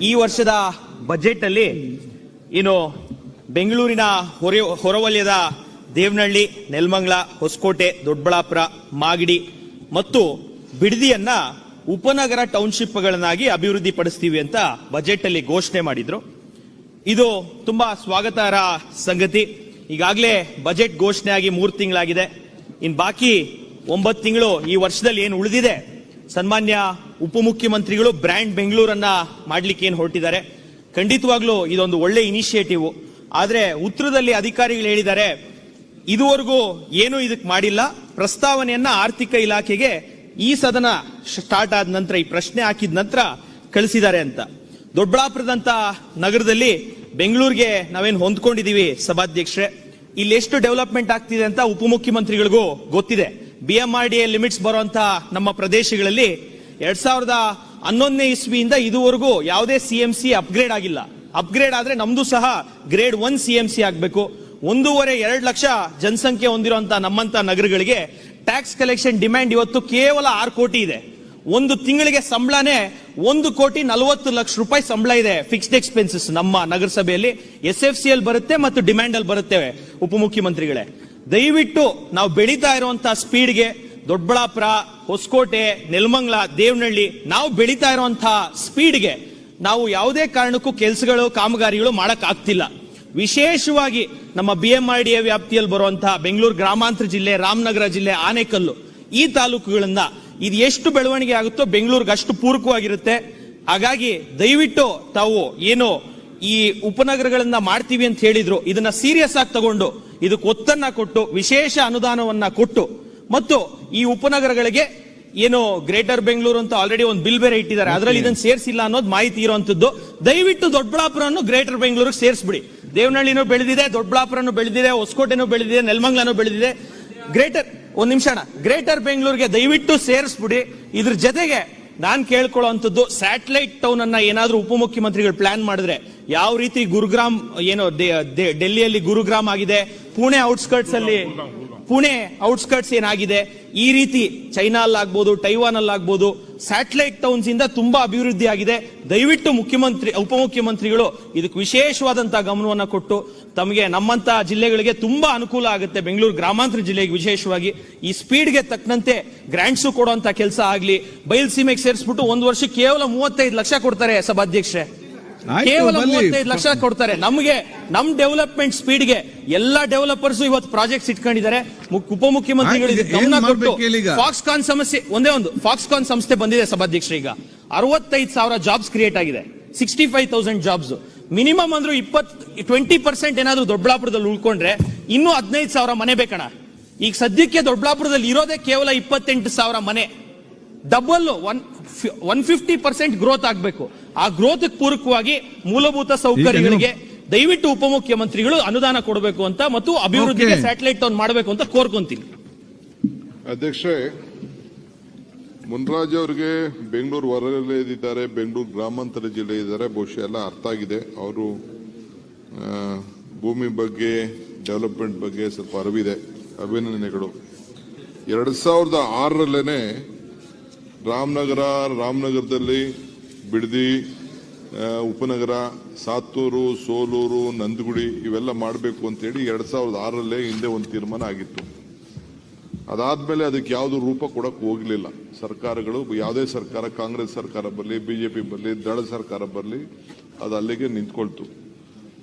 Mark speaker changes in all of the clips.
Speaker 1: ಈ ವರ್ಷದ ಬಜೆಟ್ ಅಲ್ಲಿ ಏನು ಬೆಂಗಳೂರಿನ ಹೊರೆ ಹೊರವಲಯದ ದೇವನಹಳ್ಳಿ, ನೆಲಮಂಗ್ಲ, ಹೊಸಕೋಟೆ, ದೊಡ್ಡಬಳ್ಳಾಪುರ, ಮಾಗಡಿ ಮತ್ತು ಬಿಡದಿಯನ್ನ ಉಪನಗರ ಟೌನ್ಶಿಪ್ಗಳನ್ನಾಗಿ ಅಭಿವೃದ್ಧಿ ಪಡಿಸ್ತೀವಿ ಅಂತ ಬಜೆಟ್ ಅಲ್ಲಿ ಘೋಷಣೆ ಮಾಡಿದ್ರು. ಇದು ತುಂಬಾ ಸ್ವಾಗತಾರ ಸಂಗತಿ. ಈಗಾಗಲೇ ಬಜೆಟ್ ಘೋಷಣೆ ಆಗಿ ಮೂರು ತಿಂಗಳಾಗಿದೆ. ಇನ್ ಬಾಕಿ ಒಂಬತ್ತು ತಿಂಗಳು ಈ ವರ್ಷದಲ್ಲಿ ಏನು ಉಳಿದಿದೆ? ಸನ್ಮಾನ್ಯ ಉಪಮುಖ್ಯಮಂತ್ರಿಗಳು ಬ್ರ್ಯಾಂಡ್ ಬೆಂಗಳೂರನ್ನ ಮಾಡ್ಲಿಕ್ಕೆ ಏನು ಹೊರಟಿದ್ದಾರೆ. ಖಂಡಿತವಾಗ್ಲೂ ಇದೊಂದು ಒಳ್ಳೆ ಇನಿಷಿಯೇಟಿವ್. ಆದರೆ ಉತ್ತರದಲ್ಲಿ ಅಧಿಕಾರಿಗಳು ಹೇಳಿದ್ದಾರೆ, ಇದುವರೆಗೂ ಏನೂ ಇದಕ್ಕೆ ಮಾಡಿಲ್ಲ. ಪ್ರಸ್ತಾವನೆಯನ್ನ ಆರ್ಥಿಕ ಇಲಾಖೆಗೆ ಈ ಸದನ ಸ್ಟಾರ್ಟ್ ಆದ ನಂತರ, ಈ ಪ್ರಶ್ನೆ ಹಾಕಿದ ನಂತರ ಕಳಿಸಿದ್ದಾರೆ ಅಂತ. ದೊಡ್ಡಬಳ್ಳಾಪುರದಂತ ನಗರದಲ್ಲಿ ಬೆಂಗಳೂರಿಗೆ ನಾವೇನು ಹೊಂದ್ಕೊಂಡಿದ್ದೀವಿ ಸಭಾಧ್ಯಕ್ಷರೇ. ಇಲ್ಲಿ ಎಷ್ಟು ಡೆವಲಪ್ಮೆಂಟ್ ಆಗ್ತಿದೆ ಅಂತ ಉಪಮುಖ್ಯಮಂತ್ರಿಗಳಿಗೂ ಗೊತ್ತಿದೆ. B M R D A limits ಬರುವಂತಹ ನಮ್ಮ ಪ್ರದೇಶಗಳಲ್ಲಿ ಎರಡ್ ಸಾವಿರದ ಹನ್ನೊಂದನೇ ಇಸ್ವಿಯಿಂದ ಇದುವರೆಗೂ ಯಾವುದೇ ಸಿ ಎಂ ಸಿ ಅಪ್ಗ್ರೇಡ್ ಆಗಿಲ್ಲ. ಅಪ್ಗ್ರೇಡ್ ಆದ್ರೆ ನಮ್ದು ಸಹ grade one C M C ಆಗಬೇಕು. ಒಂದೂವರೆ ಎರಡು ಲಕ್ಷ ಜನಸಂಖ್ಯೆ ಹೊಂದಿರುವಂತ ನಮ್ಮಂತ ನಗರಗಳಿಗೆ ಟ್ಯಾಕ್ಸ್ ಕಲೆಕ್ಷನ್ ಡಿಮ್ಯಾಂಡ್ ಇವತ್ತು ಕೇವಲ ಆರು ಕೋಟಿ ಇದೆ. ಒಂದು ತಿಂಗಳಿಗೆ ಸಂಬಳನೇ ಒಂದು ಕೋಟಿ ನಲವತ್ತು ಲಕ್ಷ ರೂಪಾಯಿ ಸಂಬಳ ಇದೆ ಫಿಕ್ಸ್ಡ್ ಎಕ್ಸ್ಪೆನ್ಸಸ್ ನಮ್ಮ ನಗರಸಭೆಯಲ್ಲಿ. ಎಸ್ ಎಫ್ ಸಿ ಅಲ್ಲಿ ಬರುತ್ತೆ ಮತ್ತು ಡಿಮ್ಯಾಂಡ್ ಅಲ್ಲಿ ಬರುತ್ತೇವೆ ಉಪಮುಖ್ಯಮಂತ್ರಿಗಳೇ. ದಯವಿಟ್ಟು ನಾವು ಬೆಳೀತಾ ಇರುವಂತಹ ಸ್ಪೀಡ್ಗೆ ದೊಡ್ಡಬಳ್ಳಾಪುರ, ಹೊಸಕೋಟೆ, ನೆಲಮಂಗ್ಲ, ದೇವನಹಳ್ಳಿ ನಾವು ಬೆಳೀತಾ ಇರುವಂತಹ ಸ್ಪೀಡ್ಗೆ ನಾವು ಯಾವುದೇ ಕಾರಣಕ್ಕೂ ಕೆಲಸಗಳು, ಕಾಮಗಾರಿಗಳು ಮಾಡಕ್ ಆಗ್ತಿಲ್ಲ ವಿಶೇಷವಾಗಿ ನಮ್ಮ B M R D A ವ್ಯಾಪ್ತಿಯಲ್ಲಿ ಬರುವಂತಹ ಬೆಂಗಳೂರು ಗ್ರಾಮಾಂತರ ಜಿಲ್ಲೆ, ರಾಮನಗರ ಜಿಲ್ಲೆ, ಆನೇಕಲ್ಲು ಈ ತಾಲೂಕುಗಳಿಂದ ಇದು ಎಷ್ಟು ಬೆಳವಣಿಗೆ ಆಗುತ್ತೋ ಬೆಂಗಳೂರಿಗೆ ಅಷ್ಟು ಪೂರಕವಾಗಿರುತ್ತೆ. ಹಾಗಾಗಿ ದಯವಿಟ್ಟು ತಾವು ಏನು ಈ ಉಪನಗರಗಳನ್ನ ಮಾಡ್ತೀವಿ ಅಂತ ಹೇಳಿದ್ರು, ಇದನ್ನ ಸೀರಿಯಸ್ ಆಗಿ ತಗೊಂಡು ಇದಕ್ಕೆ ಒತ್ತನ್ನ ಕೊಟ್ಟು ವಿಶೇಷ ಅನುದಾನವನ್ನ ಕೊಟ್ಟು ಮತ್ತು ಈ ಉಪನಗರಗಳಿಗೆ ಏನು ಗ್ರೇಟರ್ ಬೆಂಗಳೂರು ಅಂತ ಆಲ್ರೆಡಿ ಒಂದು ಬಿಲ್ ಬೇರೆ ಇಟ್ಟಿದ್ದಾರೆ. ಅದರಲ್ಲಿ ಇದನ್ನು ಸೇರಿಸಿಲ್ಲ ಅನ್ನೋದು ಮಾಹಿತಿ ಇರುವಂತದ್ದು ದಯವಿಟ್ಟು ದೊಡ್ಡಬಳ್ಳಾಪುರನ್ನು ಗ್ರೇಟರ್ ಬೆಂಗಳೂರಿಗೆ ಸೇರಿಸ್ಬಿಡಿ. ದೇವನಹಳ್ಳಿನೂ ಬೆಳೆದಿದೆ ದೊಡ್ಡಬಳ್ಳಾಪುರನು ಬೆಳೆದಿದೆ ಹೊಸಕೋಟೆನೂ ಬೆಳೆದಿದೆ ನೆಲಮಂಗ್ಲನು ಬೆಳೆದಿದೆ. ಗ್ರೇಟರ್ ಒಂದು ನಿಮಿಷ ಗ್ರೇಟರ್ ಬೆಂಗಳೂರಿಗೆ ದಯವಿಟ್ಟು ಸೇರಿಸ್ಬಿಡಿ. ಇದ್ರ ಜೊತೆಗೆ ನಾನ್ ಕೇಳ್ಕೊಳ್ಳುವಂಥದ್ದು ಸ್ಯಾಟಲೈಟ್ ಟೌನ್ ಅನ್ನ ಏನಾದ್ರೂ ಉಪಮುಖ್ಯಮಂತ್ರಿಗಳು ಪ್ಲಾನ್ ಮಾಡಿದ್ರೆ ಯಾವ ರೀತಿ ಗುರುಗ್ರಾಮ್, ಏನೋ ಡೆಲ್ಲಿಯಲ್ಲಿ ಗುರುಗ್ರಾಮ್ ಆಗಿದೆ, ಪುಣೆ ಔಟ್ಸ್ಕರ್ಟ್ಸ್ ಅಲ್ಲಿ ಪುಣೆ ಔಟ್ಸ್ಕರ್ಟ್ಸ್ ಏನಾಗಿದೆ? ಈ ರೀತಿ ಚೈನಾಲ್ಲಾಗ್ಬೋದು ಟೈವಾನ್ ಅಲ್ಲಾಗ್ಬೋದು ಸ್ಯಾಟಲೈಟ್ ಟೌನ್ಸ್ ಇಂದ ತುಂಬಾ ಅಭಿವೃದ್ಧಿ ಆಗಿದೆ. ದಯವಿಟ್ಟು ಮುಖ್ಯಮಂತ್ರಿ ಉಪಮುಖ್ಯಮಂತ್ರಿಗಳು ಇದಕ್ಕೆ ವಿಶೇಷವಾದಂತಹ ಗಮನವನ್ನ ಕೊಟ್ಟು ತಮಗೆ ನಮ್ಮಂತ ಜಿಲ್ಲೆಗಳಿಗೆ ತುಂಬಾ ಅನುಕೂಲ ಆಗುತ್ತೆ. ಬೆಂಗಳೂರು ಗ್ರಾಮಾಂತರ ಜಿಲ್ಲೆಗೆ ವಿಶೇಷವಾಗಿ. ಈ ಸ್ಪೀಡ್ಗೆ ತಕ್ಕಂತೆ ಗ್ರಾಂಟ್ಸು ಕೊಡುವಂತ ಕೆಲಸ ಆಗ್ಲಿ. ಬಯಲ್ಸೀಮೆಗೆ ಸೇರಿಸ್ಬಿಟ್ಟು ಒಂದು ವರ್ಷ ಕೇವಲ ಮೂವತ್ತೈದು ಲಕ್ಷ ಕೊಡ್ತಾರೆ ಸಭಾಧ್ಯಕ್ಷೆ
Speaker 2: ಆಯ್ತು,
Speaker 1: ಕೇವಲ. ಮೂವತ್ತೈದು ಲಕ್ಷ ಕೊಡ್ತಾರೆ. ನಮಗೆ ನಮ್ ಡೆವಲಪ್ಮೆಂಟ್ ಸ್ಪೀಡ್ಗೆ ಎಲ್ಲಾ ಡೆವಲಪರ್ಸ್ ಇವತ್ತು ಪ್ರಾಜೆಕ್ಟ್ಸ್ ಇಟ್ಕೊಂಡಿದ್ದಾರೆ. ಉಪಮುಖ್ಯಮಂತ್ರಿಗಳಿಗೆ ಉಪಮುಖ್ಯಮಂತ್ರಿಗಳು ಫಾಕ್ಸ್
Speaker 2: ಕಾನ್
Speaker 1: ಗಮನ ಕೊಟ್ಟು? ಫಾಕ್ಸ್ಕಾನ್ ಸಮಸ್ಯೆ ಒಂದೇ ಒಂದು ಫಾಕ್ಸ್ಕಾನ್ ಸಂಸ್ಥೆ ಬಂದಿದೆ ಸಭಾಧ್ಯಕ್ಷ ಈಗ. ಅರವತ್ತೈದು ಸಾವಿರ ಜಾಬ್ಸ್ ಕ್ರಿಯೇಟ್ ಆಗಿದೆ. Sixty five thousand jobs minimum ಅಂದ್ರೂ ಇಪ್ಪತ್ ಟ್ವೆಂಟಿ ಪರ್ಸೆಂಟ್ ಏನಾದ್ರೂ ದೊಡ್ಡಬಳ್ಳಾಪುರದಲ್ಲಿ ಉಳ್ಕೊಂಡ್ರೆ ಇನ್ನೂ ಹದಿನೈದು ಸಾವಿರ ಮನೆ ಬೇಕಣ. ಈಗ ಸದ್ಯಕ್ಕೆ ದೊಡ್ಡಬಳ್ಳಾಪುರದಲ್ಲಿ ಇರೋದೇ ಕೇವಲ ಇಪ್ಪತ್ತೆಂಟು ಸಾವಿರ ಮನೆ. Double one one fifty percent growth ಆಗಬೇಕು. ಆ ಗ್ರೋತ್ ಪೂರಕವಾಗಿ ಮೂಲಭೂತ ಸೌಕರ್ಯಗಳಿಗೆ ದಯವಿಟ್ಟು ಉಪಮುಖ್ಯಮಂತ್ರಿಗಳು ಅನುದಾನ ಕೊಡಬೇಕು ಅಂತ ಮತ್ತು ಅಭಿವೃದ್ಧಿಗೆ ಸ್ಯಾಟಲೈಟ್ ಟೌನ್ ಮಾಡಬೇಕು ಅಂತ ಕೋರ್ಕೊಂತೀನಿ.
Speaker 3: ಅಧ್ಯಕ್ಷ ಮುನ್ರಾಜ್ ಅವರಿಗೆ ಬೆಂಗಳೂರು ಇದ್ದಾರೆ ಬೆಂಗಳೂರು ಗ್ರಾಮಾಂತರ ಜಿಲ್ಲೆ ಇದ್ದಾರೆ ಬಹುಶಃ ಎಲ್ಲ ಅರ್ಥ ಆಗಿದೆ. ಅವರು ಭೂಮಿ ಬಗ್ಗೆ ಡೆವಲಪ್ಮೆಂಟ್ ಬಗ್ಗೆ ಸ್ವಲ್ಪ ಅರಿವಿದೆ. ಅಭಿನಂದನೆಗಳು. ಎರಡು ಸಾವಿರದ ಆರರಲ್ಲೇನೆ ರಾಮನಗರ, ರಾಮನಗರದಲ್ಲಿ ಬಿಡದಿ ಉಪನಗರ, ಸಾತ್ತೂರು, ಸೋಲೂರು, ನಂದಗುಡಿ ಇವೆಲ್ಲ ಮಾಡಬೇಕು ಅಂತೇಳಿ ಎರಡು ಸಾವಿರದ ಆರರಲ್ಲೇ ಹಿಂದೆ ಒಂದು ತೀರ್ಮಾನ ಆಗಿತ್ತು. ಅದಾದ್ಮೇಲೆ ಅದಕ್ಕೆ ಯಾವುದು ರೂಪ ಕೊಡಕ್ಕೆ ಹೋಗಲಿಲ್ಲ. ಸರ್ಕಾರಗಳು, ಯಾವುದೇ ಸರ್ಕಾರ, ಕಾಂಗ್ರೆಸ್ ಸರ್ಕಾರ ಬರಲಿ, ಬಿಜೆಪಿ ಬರಲಿ, ದಳ ಸರ್ಕಾರ ಬರಲಿ, ಅದು ಅಲ್ಲಿಗೆ ನಿಂತ್ಕೊಳ್ತು.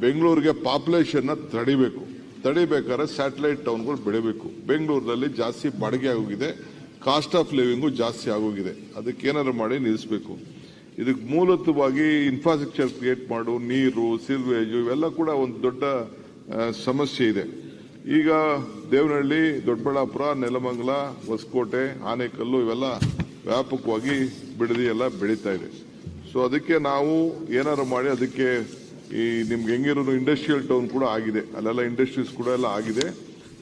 Speaker 3: ಬೆಂಗಳೂರಿಗೆ ಪಾಪ್ಯುಲೇಷನ್ನ ತಡಿಬೇಕು. ತಡಿಬೇಕಾದ್ರೆ ಸ್ಯಾಟಲೈಟ್ ಟೌನ್ಗಳು ಬೆಳಿಬೇಕು. ಬೆಂಗಳೂರಿನಲ್ಲಿ ಜಾಸ್ತಿ ಬಾಡಿಗೆ ಆಗೋಗಿದೆ. ಕಾಸ್ಟ್ ಆಫ್ ಲಿವಿಂಗು ಜಾಸ್ತಿ ಆಗೋಗಿದೆ. ಅದಕ್ಕೆ ಏನಾದ್ರು ಮಾಡಿ ನಿಲ್ಲಿಸಬೇಕು. ಇದಕ್ಕೆ ಮೂಲತವಾಗಿ ಇನ್ಫ್ರಾಸ್ಟ್ರಕ್ಚರ್ ಕ್ರಿಯೇಟ್ ಮಾಡು, ನೀರು ಸಿಲ್ವೇಜು ಇವೆಲ್ಲ ಕೂಡ ಒಂದು ದೊಡ್ಡ ಸಮಸ್ಯೆ ಇದೆ. ಈಗ ದೇವನಹಳ್ಳಿ, ದೊಡ್ಡಬಳ್ಳಾಪುರ, ನೆಲಮಂಗಲ, ಹೊಸಕೋಟೆ, ಆನೆಕಲ್ಲು ಇವೆಲ್ಲ ವ್ಯಾಪಕವಾಗಿ ಬಿಡದಿ ಎಲ್ಲ ಬೆಳೀತಾ ಇದೆ. ಸೊ ಅದಕ್ಕೆ ನಾವು ಏನಾರು ಮಾಡಿ ಅದಕ್ಕೆ ಈ ನಿಮ್ಗೆ ಹೆಂಗಿರೋದು ಇಂಡಸ್ಟ್ರಿಯಲ್ ಟೌನ್ ಕೂಡ ಆಗಿದೆ. ಅಲ್ಲೆಲ್ಲ ಇಂಡಸ್ಟ್ರೀಸ್ ಕೂಡ ಎಲ್ಲ ಆಗಿದೆ.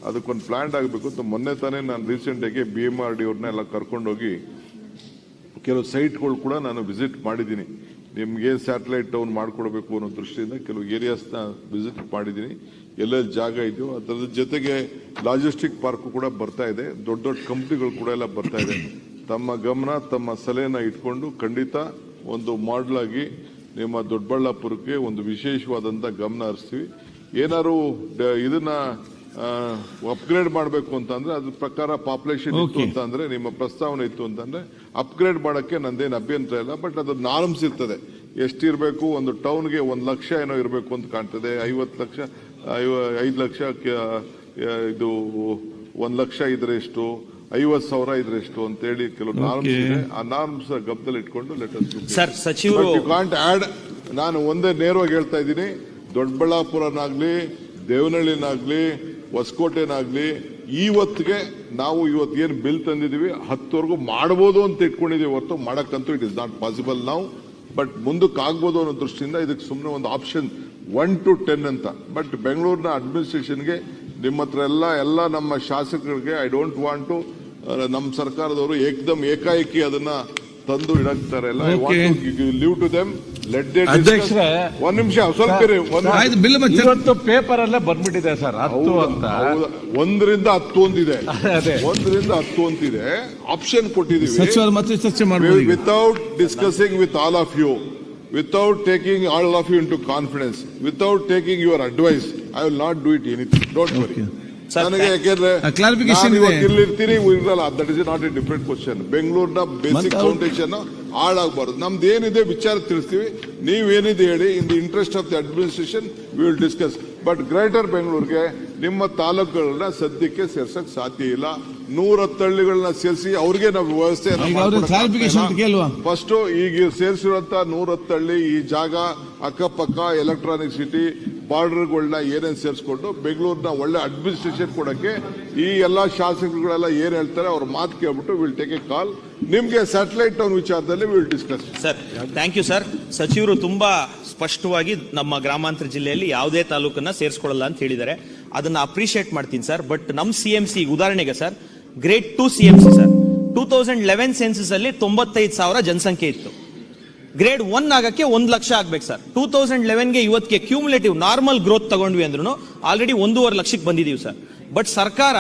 Speaker 3: ಅದಕ್ಕೊಂದು ಪ್ಲ್ಯಾಂಡ್ ಆಗಬೇಕು ಅಂತ ಮೊನ್ನೆ ತಾನೇ ನಾನು ರೀಸೆಂಟಾಗಿ ಬಿ ಎಂ ಆರ್ ಡಿ ಅವ್ರನ್ನೆಲ್ಲ ಕರ್ಕೊಂಡೋಗಿ ಕೆಲವು ಸೈಟ್ಗಳು ಕೂಡ ನಾನು ವಿಸಿಟ್ ಮಾಡಿದ್ದೀನಿ. ನಿಮಗೆ ಸ್ಯಾಟಲೈಟ್ ಟೌನ್ ಮಾಡಿಕೊಡ್ಬೇಕು ಅನ್ನೋ ದೃಷ್ಟಿಯಿಂದ ಕೆಲವು ಏರಿಯಾಸ್ನ ವಿಸಿಟ್ ಮಾಡಿದ್ದೀನಿ. ಎಲ್ಲೆಲ್ಲಿ ಜಾಗ ಇದೆಯೋ ಅದರ ಜೊತೆಗೆ ಲಾಜಿಸ್ಟಿಕ್ ಪಾರ್ಕು ಕೂಡ ಬರ್ತಾ ಇದೆ. ದೊಡ್ಡ ದೊಡ್ಡ ಕಂಪ್ನಿಗಳು ಕೂಡ ಎಲ್ಲ ಬರ್ತಾ ಇದೆ. ತಮ್ಮ ಗಮನ, ತಮ್ಮ ಸಲಹೆನ ಇಟ್ಕೊಂಡು ಖಂಡಿತ ಒಂದು ಮಾಡಲ್ ಆಗಿ ನಿಮ್ಮ ದೊಡ್ಡಬಳ್ಳಾಪುರಕ್ಕೆ ಒಂದು ವಿಶೇಷವಾದಂಥ ಗಮನ ಹರಿಸ್ತೀವಿ. ಏನಾದ್ರು ಇದನ್ನ ಅಪ್ಗ್ರೇಡ್ ಮಾಡಬೇಕು ಅಂತಂದ್ರೆ ಅದ್ರ ಪ್ರಕಾರ ಪಾಪ್ಯುಲೇಷನ್ ಇತ್ತು. ಅಂತಂದ್ರೆ ನಿಮ್ಮ ಪ್ರಸ್ತಾವನೆ ಇತ್ತು ಅಂತಂದ್ರೆ ಅಪ್ಗ್ರೇಡ್ ಮಾಡೋಕ್ಕೆ ನಂದೇನು ಅಭ್ಯಂತರ ಇಲ್ಲ ಬಟ್ ಅದು ನಾರ್ಮ್ಸ್ ಇರ್ತದೆ. ಎಷ್ಟಿರಬೇಕು ಒಂದು ಟೌನ್ಗೆ ಒಂದು ಲಕ್ಷ ಏನೋ ಇರಬೇಕು ಅಂತ ಕಾಣ್ತದೆ. ಐವತ್ತು ಲಕ್ಷ ಐದು ಲಕ್ಷ ಕ- ಇದು ಒಂದು ಲಕ್ಷ ಇದ್ರೆ ಎಷ್ಟು? ಐವತ್ತು ಸಾವಿರ ಇದ್ರೆ ಎಷ್ಟು ಅಂತ ಹೇಳಿ ಕೆಲವು ನಾರ್ಮ್ಸ್ ಇದೆ. ಆ ನಾರ್ಮ್ಸ್ ಗಬ್ದಲ್ಲಿ ಇಟ್ಕೊಂಡು
Speaker 1: ಲೆಟರ್ ಸಚಿವರು
Speaker 3: ಯು ಕಾಂಟ್ ಆಡ್ ನಾನು ಒಂದೇ ನೇರವಾಗಿ ಹೇಳ್ತಾ ಇದ್ದೀನಿ. ದೊಡ್ಡಬಳ್ಳಾಪುರನಾಗ್ಲಿ ದೇವನಹಳ್ಳಿನಾಗ್ಲಿ ಹೊಸಕೋಟೆನಾಗ್ಲಿ ಇವತ್ತಿಗೆ ನಾವು ಇವತ್ತು ಏನು ಬಿಲ್ ತಂದಿದೀವಿ, ಹತ್ತುವರೆಗೂ ಮಾಡಬಹುದು ಅಂತ ಇಟ್ಕೊಂಡಿದೀವಿ, ಹೊರತು ಮಾಡೋಕ್ಕಂತೂ ಇಟ್ ಇಸ್ ನಾಟ್ ಪಾಸಿಬಲ್ ನಾವು. ಬಟ್ ಮುಂದಕ್ಕೆ ಆಗ್ಬೋದು ಅನ್ನೋ ದೃಷ್ಟಿಯಿಂದ ಇದಕ್ಕೆ ಸುಮ್ಮನೆ ಒಂದು ಆಪ್ಷನ್ ಒನ್ ಟು ಟೆನ್ ಅಂತ. ಬಟ್ ಬೆಂಗಳೂರಿನ ಅಡ್ಮಿನಿಸ್ಟ್ರೇಷನ್ಗೆ ನಿಮ್ಮ ಹತ್ರ ಎಲ್ಲ ಎಲ್ಲ ನಮ್ಮ ಶಾಸಕರಿಗೆ ಐ ಡೋಂಟ್ ವಾಂಟ್ ಟು ನಮ್ಮ ಸರ್ಕಾರದವರು ಏಕದಮ್ ಏಕಾಏಕಿ ಅದನ್ನ ತಂದು ಇಡಕ್ತಾರೆ. Leave to them let they
Speaker 4: ಅಧ್ಯಕ್ಷರೇ,
Speaker 3: ಒಂದ್ ನಿಮಿಷ ಸ್ವಲ್ಪ ಇರಿ,
Speaker 2: ಬಿಲ್
Speaker 4: ಇವತ್ತು ಪೇಪರ್ ಅಲ್ಲೇ ಬಂದ್ಬಿಟ್ಟಿದೆ ಸರ್ ಹತ್ತು ಅಂತ.
Speaker 3: ಹೌದಾ? ಒಂದರಿಂದ ಹತ್ತು ಒಂದಿದೆ
Speaker 4: ಅದೇ.
Speaker 3: ಒಂದರಿಂದ ಹತ್ತು ಅಂತಿದೆ. ಆಪ್ಷನ್
Speaker 2: ಕೊಟ್ಟಿದ್ದೀವಿ. ಮತ್ತೆ ಚರ್ಚೆ ಮಾಡಿ.
Speaker 3: Without discussing with all of you without taking all of you into confidence without taking your advice I will not do it anything don't worry ನನಗೆ ಯಾಕೆಂದ್ರೆ
Speaker 2: ಆ, clarification
Speaker 3: ನಾನು
Speaker 2: ಇದೆ.
Speaker 3: ಇಲ್ಲಿ ಇರ್ತೀನಿ ಇವ್ರು ಇರಲ್ಲ that is not a different question ಬೆಂಗಳೂರಿನ ಬೇಸಿಕ್ ಫೌಂಡೇಶನ್ ಹಾಳಾಗಬಾರದು. ನಮ್ದು ಏನಿದೆ ವಿಚಾರ ತಿಳಿಸ್ತೀವಿ. ನೀವೇನಿದೆ ಹೇಳಿ in the interest of the administration we will discuss but greater ಬೆಂಗಳೂರಿಗೆ ನಿಮ್ಮ ತಾಲೂಕುಗಳನ್ನ ಸದ್ಯಕ್ಕೆ ಸೇರ್ಸಕ್ ಸಾಧ್ಯ ಇಲ್ಲ. ನೂರ ಹತ್ತಳ್ಳಿಗಳನ್ನ ಸೇರಿಸಿ ಅವ್ರಿಗೆ ನಾವು
Speaker 2: ವ್ಯವಸ್ಥೆ.
Speaker 3: ಫಸ್ಟ್ ಈಗ ಸೇರಿಸಿರುವಂತ ನೂರ ಹತ್ತಳ್ಳಿ ಈ ಜಾಗ ಅಕ್ಕಪಕ್ಕ ಎಲೆಕ್ಟ್ರಾನಿಕ್ ಸಿಟಿ ಬಾರ್ಡರ್ಗಳನ್ನ ಏನೇನು ಸೇರಿಸ್ಕೊಂಡು ಬೆಂಗಳೂರಿನ ಒಳ್ಳೆ ಅಡ್ಮಿನಿಸ್ಟ್ರೇಷನ್ ಕೊಡಕ್ಕೆ ಈ ಎಲ್ಲ ಶಾಸಕರುಗಳೆಲ್ಲ ಏನ್ ಹೇಳ್ತಾರೆ ಅವ್ರ ಮಾತು ಕೇಳ್ಬಿಟ್ಟು ವಿಲ್ ಟೇಕ್ ಎ ಕಾಲ್ ನಿಮಗೆ ಸ್ಯಾಟಲೈಟ್ ಟೌನ್ ವಿಚಾರದಲ್ಲಿ will discuss
Speaker 1: sir thank you sir ಸಚಿವರು ತುಂಬಾ ಸ್ಪಷ್ಟವಾಗಿ ನಮ್ಮ ಗ್ರಾಮಾಂತರ ಜಿಲ್ಲೆಯಲ್ಲಿ ಯಾವುದೇ ತಾಲೂಕನ್ನ ಸೇರಿಸ್ಕೊಳ್ಳಲ್ಲ ಅಂತ ಹೇಳಿದ್ದಾರೆ. ಅದನ್ನ ಅಪ್ರಿಶಿಯೇಟ್ ಮಾಡ್ತೀನಿ ಸರ್ ಬಟ್ ನಮ್ಮ ಸಿ ಎಂ ಸಿ ಉದಾಹರಣೆಗೆ sir grade two C M C sir two thousand eleven census ಅಲ್ಲಿ ತೊಂಬತ್ತೈದು ಸಾವಿರ ಜನಸಂಖ್ಯೆ ಇತ್ತು. ಗ್ರೇಡ್ ಒನ್ ಆಗಕ್ಕೆ ಒಂದು ಲಕ್ಷ ಆಗ್ಬೇಕು ಸರ್ ಟೂ ತೌಸಂಡ್ ಲೆವೆನ್ಗೆ ಇವತ್ತಿಗೆ ಕ್ಯೂಮುಲೇಟಿವ್ ನಾರ್ಮಲ್ ಗ್ರೋತ್ ತಗೊಂಡ್ವಿ ಅಂದ್ರೂ ಆಲ್ರೆಡಿ ಒಂದೂವರೆ ಲಕ್ಷಕ್ಕೆ ಬಂದಿದೀವಿ ಸರ್ ಬಟ್ ಸರ್ಕಾರ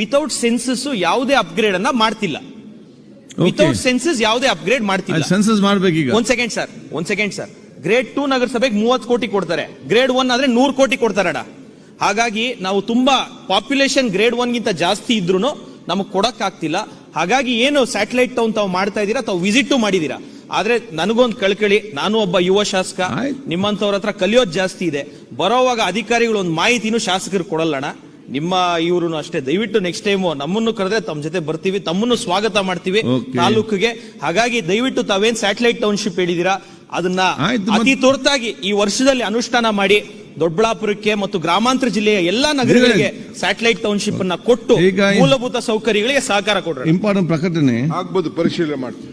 Speaker 1: ವಿತೌಟ್ ಸೆನ್ಸಸ್ ಯಾವುದೇ ಅಪ್ಗ್ರೇಡ್ ಅನ್ನ ಮಾಡ್ತಿಲ್ಲ. ವಿತೌಟ್ ಸೆನ್ಸಸ್ ಯಾವುದೇ ಅಪ್ಗ್ರೇಡ್ ಮಾಡ್ತಿಲ್ಲ.
Speaker 2: ಸೆನ್ಸಸ್ ಮಾಡ್ಬೇಕೀಗ?
Speaker 1: ಒಂದ್ ಸೆಕೆಂಡ್ ಸರ್ ಒಂದ್ ಸೆಕೆಂಡ್ ಸರ್ ಗ್ರೇಡ್ ಟೂ ನಗರಸಭೆಗೆ ಮೂವತ್ತು ಕೋಟಿ ಕೊಡ್ತಾರೆ. ಗ್ರೇಡ್ ಒನ್ ಆದ್ರೆ ನೂರು ಕೋಟಿ ಕೊಡ್ತಾರಡ ಹಾಗಾಗಿ ನಾವು ತುಂಬಾ ಪಾಪ್ಯುಲೇಷನ್ ಗ್ರೇಡ್ ಒನ್ ಗಿಂತ ಜಾಸ್ತಿ ಇದ್ರು ನಮಗೆ ಕೊಡಕ್ ಆಗ್ತಿಲ್ಲ ಹಾಗಾಗಿ ಏನು ಸ್ಯಾಟಲೈಟ್ ಟೌನ್ ತಾವು ಮಾಡ್ತಾ ಇದ್ದೀರಾ ತಾವು ವಿಸಿಟ್ ಮಾಡಿದೀರಾ ಆದ್ರೆ ನನಗೊಂದು ಕಳ್ಕಳಿ ನಾನು ಒಬ್ಬ ಯುವ ಶಾಸಕ. ನಿಮ್ಮಂತವ್ರ ಹತ್ರ ಕಲಿಯೋದು ಜಾಸ್ತಿ ಇದೆ. ಬರೋವಾಗ ಅಧಿಕಾರಿಗಳು ಒಂದು ಮಾಹಿತಿನೂ ಶಾಸಕರು ಕೊಡಲ್ಲಣ ನಿಮ್ಮ ಇವರು ಅಷ್ಟೇ ದಯವಿಟ್ಟು ನೆಕ್ಸ್ಟ್ ಟೈಮ್ ನಮ್ಮನ್ನು ಕರೆದ್ರೆ ತಮ್ಮ ಜೊತೆ ಬರ್ತೀವಿ ತಮ್ಮನ್ನು ಸ್ವಾಗತ ಮಾಡ್ತೀವಿ. ತಾಲೂಕಿಗೆ. ಹಾಗಾಗಿ ದಯವಿಟ್ಟು ತಾವೇನ್ ಸ್ಯಾಟಲೈಟ್ ಟೌನ್ಶಿಪ್ ಹೇಳಿದೀರಾ ಅದನ್ನ ಅತಿ ತುರ್ತಾಗಿ ಈ ವರ್ಷದಲ್ಲಿ ಅನುಷ್ಠಾನ ಮಾಡಿ ದೊಡ್ಡಬಳ್ಳಾಪುರಕ್ಕೆ ಮತ್ತು ಗ್ರಾಮಾಂತರ ಜಿಲ್ಲೆಯ ಎಲ್ಲಾ ನಗರಗಳಿಗೆ ಸ್ಯಾಟಲೈಟ್ ಟೌನ್ಶಿಪ್ ಅನ್ನ ಕೊಟ್ಟು ಮೂಲಭೂತ ಸೌಕರ್ಯಗಳಿಗೆ ಸಹಕಾರ ಕೊಡ್ರಿ.
Speaker 2: ಇಂಪಾರ್ಟೆಂಟ್ ಪ್ರಕಟಣೆ.
Speaker 3: ಆಗ್ಬೋದು ಪರಿಶೀಲನೆ ಮಾಡ್ತೀವಿ.